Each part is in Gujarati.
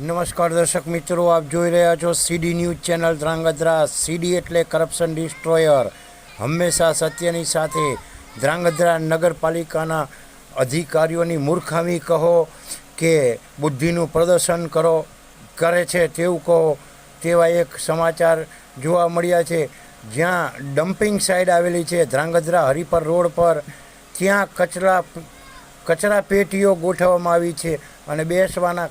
નમસ્કાર દર્શક મિત્રો, આપ જોઈ રહ્યા છો CD news channel Dhrangadhra. CD એટલે કરપ્શન ડિસ્ટ્રોયર. હંમેશા સત્યની સાથે ધ્રાંગધ્રા નગરપાલિકાના અધિકારીઓની મૂર્ખામી કહો કે બુદ્ધિનું પ્રદર્શન કરો, કરે છે તેવું કહો તેવા એક સમાચાર જોવા મળ્યા છે. જ્યાં ડમ્પિંગ સાઇડ આવેલી છે ધ્રાંગધ્રા હરિપર રોડ પર, ત્યાં કચરા કચરા પેટીઓ ગોઠવવામાં આવી છે અને બેસવાના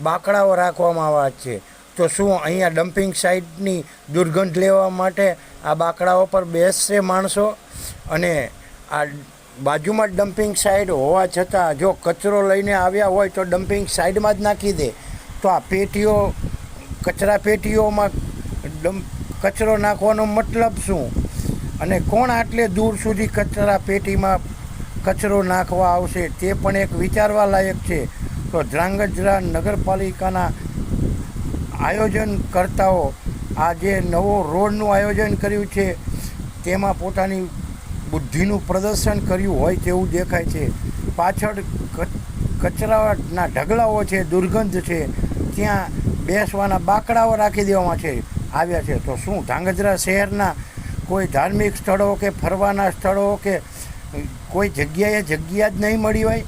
બાકડાઓ રાખવામાં આવ્યા છે. તો શું અહીંયા ડમ્પિંગ સાઇટની દુર્ગંધ લેવા માટે આ બાકડાઓ પર બેસશે માણસો? અને આ બાજુમાં ડમ્પિંગ સાઇડ હોવા છતાં જો કચરો લઈને આવ્યા હોય તો ડમ્પિંગ સાઇડમાં જ નાખી દે. તો આ પેટીઓ, કચરા પેટીઓમાં કચરો નાખવાનો મતલબ શું? અને કોણ આટલે દૂર સુધી કચરા પેટીમાં કચરો નાખવા આવશે તે પણ એક વિચારવા લાયક છે. તો ધ્રાંગધ્રા નગરપાલિકાના આયોજનકર્તાઓ આ જે નવો રોડનું આયોજન કર્યું છે, તેમાં પોતાની બુદ્ધિનું પ્રદર્શન કર્યું હોય તેવું દેખાય છે. પાછળ કચરાના ઢગલાઓ છે, દુર્ગંધ છે, ત્યાં બેસવાના બાકડાઓ રાખી દેવામાં છે, આવ્યા છે. તો શું ધ્રાંગધ્રા શહેરના કોઈ ધાર્મિક સ્થળો કે ફરવાના સ્થળો કે કોઈ જગ્યાએ જગ્યા જ નહીં મળી હોય?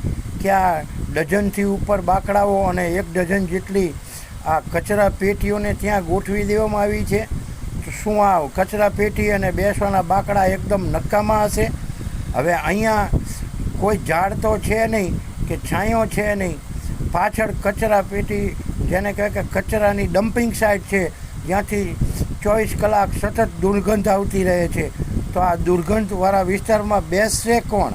આ ડઝનથી ઉપર બાકડાઓ અને એક ડઝન જેટલી આ કચરા પેટીઓને ત્યાં ગોઠવી દેવામાં આવી છે. શું આ કચરા પેટી અને બેસવાના બાકડા એકદમ નક્કામાં હશે? હવે અહીંયા કોઈ ઝાડ તો છે નહીં કે છાંયો છે નહીં. પાછળ કચરા પેટી જેને કહે કે કચરાની ડમ્પિંગ સાઇટ છે, જ્યાંથી ચોવીસ કલાક સતત દુર્ગંધ આવતી રહે છે. તો આ દુર્ગંધવાળા વિસ્તારમાં બેસશે કોણ?